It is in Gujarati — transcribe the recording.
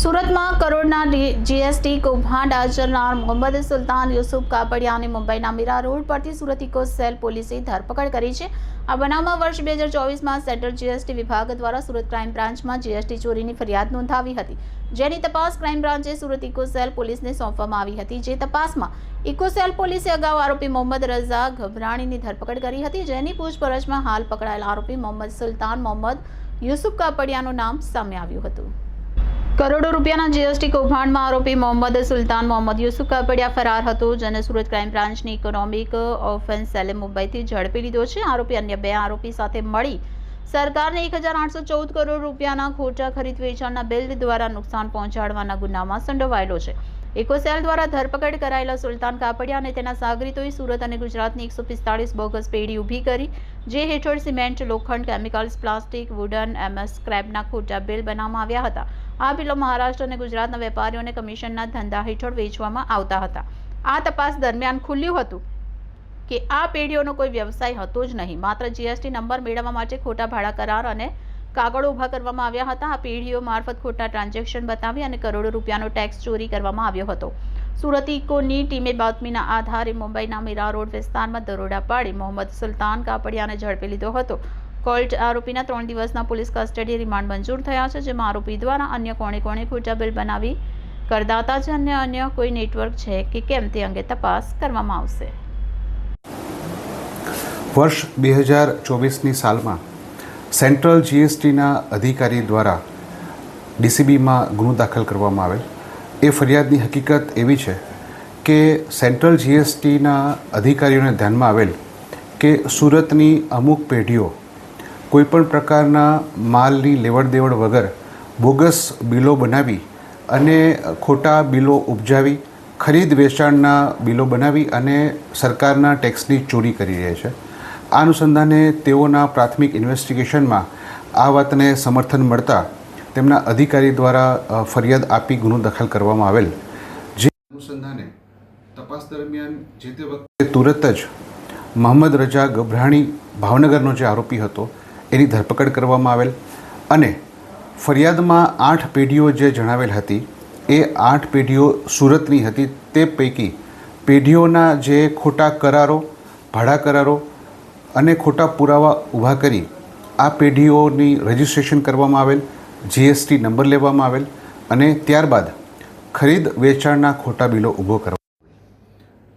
સુરતમાં કરોડના જીએસટી કૌભાંડ આચરનાર મોહમ્મદ સુલતાન યુસુફ કાપડિયાને મુંબઈના મીરા રોડ પરથી સુરત ઇકો સેલ પોલીસે ધરપકડ કરી છે. આ બનાવમાં વર્ષ બે હજાર ચોવીસમાં સેન્ટ્રલ જીએસટી વિભાગ દ્વારા સુરત ક્રાઇમ બ્રાન્ચમાં જીએસટી ચોરીની ફરિયાદ નોંધાવી હતી. જેની તપાસ ક્રાઇમ બ્રાન્ચે સુરત ઇકો સેલ પોલીસને સોંપવામાં આવી હતી. જે તપાસમાં ઇકો સેલ પોલીસે અગાઉ આરોપી મોહમ્મદ રઝા ગભરાણીની ધરપકડ કરી હતી. જેની પૂછપરછમાં હાલ પકડાયેલા આરોપી મોહમ્મદ સુલતાન મોહમ્મદ યુસુફ કાપડિયાનું નામ સામે આવ્યું હતું. કરોડો રૂપિયાના જીએસટી કૌભાંડમાં આરોપી મોહમ્મદ સુલતાન મોહમ્મદ યુસુફ કાપડિયા ફરાર હતો, જેને સુરત ક્રાઇમ બ્રાન્ચની ઇકોનોમિક ઓફેન્સ સેલે મુંબઈથી ઝડપી લીધો છે. આરોપી અન્ય બે આરોપી સાથે મળી સરકારને એક હજાર આઠસો ચૌદ કરોડ રૂપિયાના ખોટા ખરીદ વેચાણના બિલ દ્વારા નુકસાન પહોંચાડવાના ગુનામાં સંડોવાયેલો છે. ઇકોસેલ દ્વારા ધરપકડ કરાયેલા સુલતાન કાપડિયા અને તેના સાગરીતોએ સુરત અને ગુજરાતની એકસો પિસ્તાળીસ બોગસ પેઢી ઊભી કરી, જે હેઠળ સિમેન્ટ, લોખંડ, કેમિકલ્સ, પ્લાસ્ટિક, વુડન, એમએસ, સ્ક્રેપના ખોટા બિલ બનાવવામાં આવ્યા હતા. આ બિલો મહારાષ્ટ્ર અને ગુજરાતના વેપારીઓને કમિશનના ધંધા હેઠળ વેચવામાં આવતા હતા. આ તપાસ દરમિયાન ખુલ્યું હતું કે આ પેઢીઓનો કોઈ વ્યવસાય હતો જ નહીં. માત્ર જીએસટી નંબર મેળવવા માટે ખોટા ભાડા કરાર અને કાગળો ઊભા કરવામાં આવ્યા હતા. આ પેઢીઓ મારફત ખોટા ટ્રાન્ઝેક્શન બતાવી અને કરોડો રૂપિયાનો ટેક્સ ચોરી કરવામાં આવ્યો હતો. સુરત ઇકોની ટીમે બાતમીના આધારે મુંબઈના મીરા રોડ વિસ્તારમાં દરોડા પાડી મોહમ્મદ સુલતાન કાપડિયાને ઝડપી લીધો હતો. કોલ્ટ આરોપીના ત્રણ દિવસના પોલીસ કસ્ટડી રિમાન્ડ મંજૂર થયા છે, જેમાં આરોપી દ્વારા અન્ય કોણે કોણે ખોટા બિલ બનાવી, કરદાતા છે અને અન્ય કોઈ નેટવર્ક છે કે કેમ તે અંગે તપાસ કરવામાં આવશે. વર્ષ બે હજાર ચોવીસની સાલમાં સેન્ટ્રલ જીએસટીના અધિકારી દ્વારા ડીસીબીમાં ગુનો દાખલ કરવામાં આવેલ. એ ફરિયાદની હકીકત એવી છે કે સેન્ટ્રલ જીએસટીના અધિકારીઓને ધ્યાનમાં આવેલ કે સુરતની અમુક પેઢીઓ કોઈપણ પ્રકારના માલની લેવડ દેવડ વગર બોગસ બિલો બનાવી અને ખોટા બિલો ઉપજાવી, ખરીદ વેચાણના બિલો બનાવી અને સરકારના ટેક્સની ચોરી કરી રહ્યા છે. આ અનુસંધાને તેઓના પ્રાથમિક ઇન્વેસ્ટિગેશનમાં આ વાતને સમર્થન મળતા તેમના અધિકારી દ્વારા ફરિયાદ આપી ગુનો દાખલ કરવામાં આવેલ. જે અનુસંધાને તપાસ દરમિયાન જે તે વખતે તુરત જ મોહમ્મદ રજા ગભરાણી ભાવનગરનો જે આરોપી હતો એની ધરપકડ કરવામાં આવેલ. અને ફરિયાદમાં આઠ પેઢીઓ જે જણાવેલ હતી, એ આઠ પેઢીઓ સુરતની હતી. તે પૈકી પેઢીઓના જે ખોટા કરારો, ભાડા કરારો અને ખોટા પુરાવા ઊભા કરી, આ પેઢીઓની રજિસ્ટ્રેશન કરવામાં આવેલ, જીએસટી નંબર લેવામાં આવેલ અને ત્યારબાદ ખરીદ વેચાણના ખોટા બિલો ઊભો કરવા